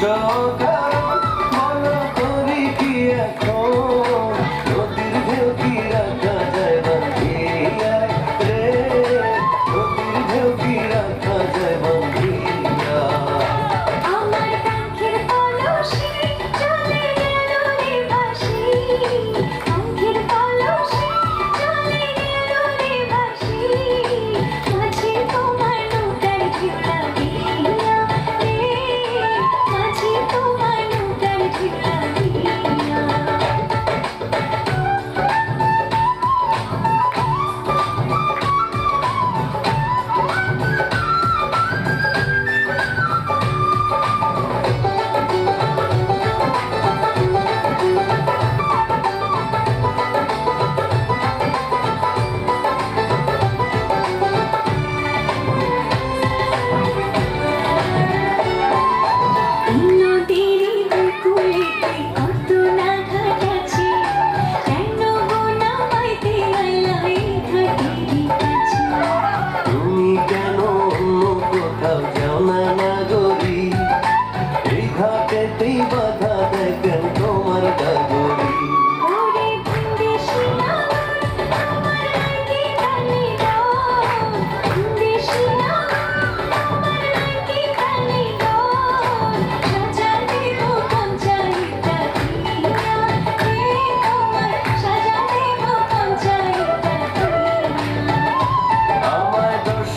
so good.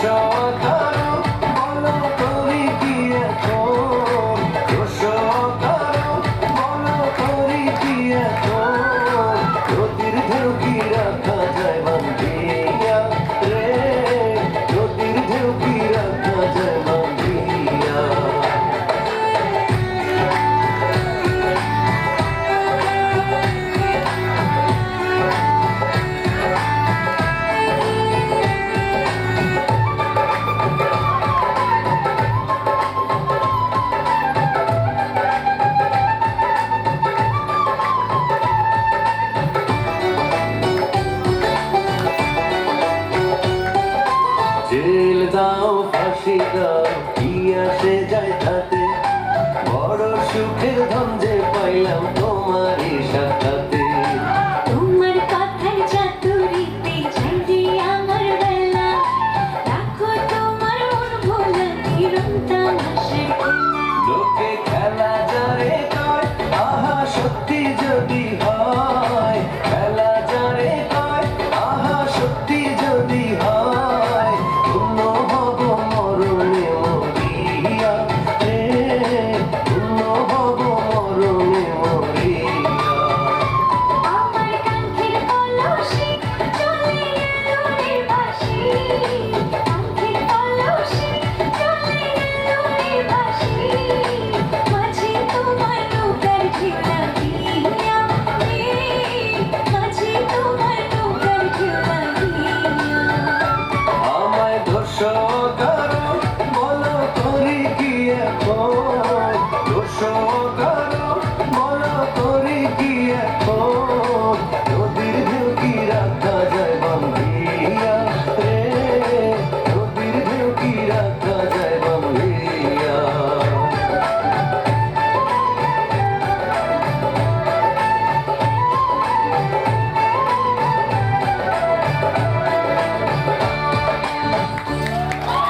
笑。দাও ফাঁসি দাও কি আসে যায় তাতে? বড় সুখের ধন যে পাইলাম তোমারই তোমার লোকে খেলা যারে আহা সত্যি যদি হয়। ধরো মন করে গিয়ে